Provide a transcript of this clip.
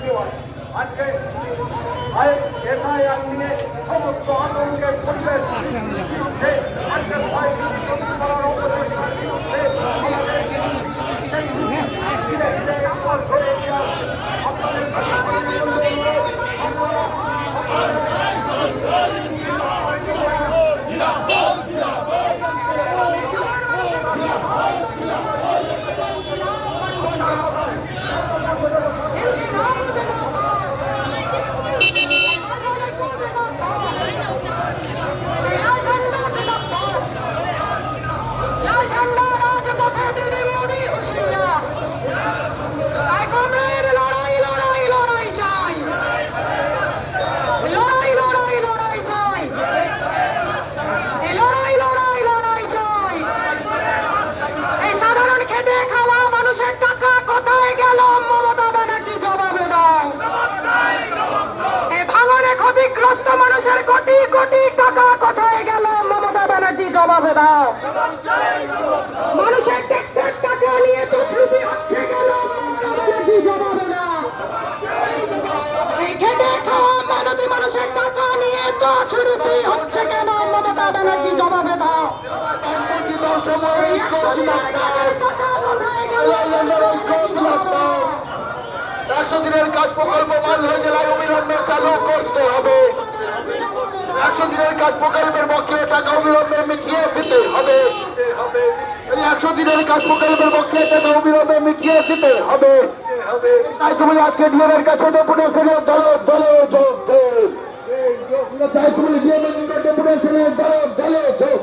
কি হয়। আজকে এসআইআর নিয়ে সমস্ত আতঙ্কের পরিবেশ ক্ষতিগ্রস্ত মানুষের কোটি কোটি টাকা কোথায় গেল মমতা ব্যানার্জি জবাবে দাও মানুষের একশো দিনের কাজ প্রকল্প মালদহ জেলায় অবিলম্বে চালু করতে হবে। একশো দিনের কাজ প্রকল্পের বকেয়া টাকা অবিলম্বে মিটিয়ে দিতে হবে। একশো দিনের কাজ প্রকল্পের বকেয়া টাকা অবিলম্বে মিটিয়ে দিতে হবে। তাই তুমি আজকে ডিএমের কাছে ডেপুটেশনের দলে দলে যোগ দেন তাই তুমি ডিএমের ডেপুটেশনের দলে দলে যোগ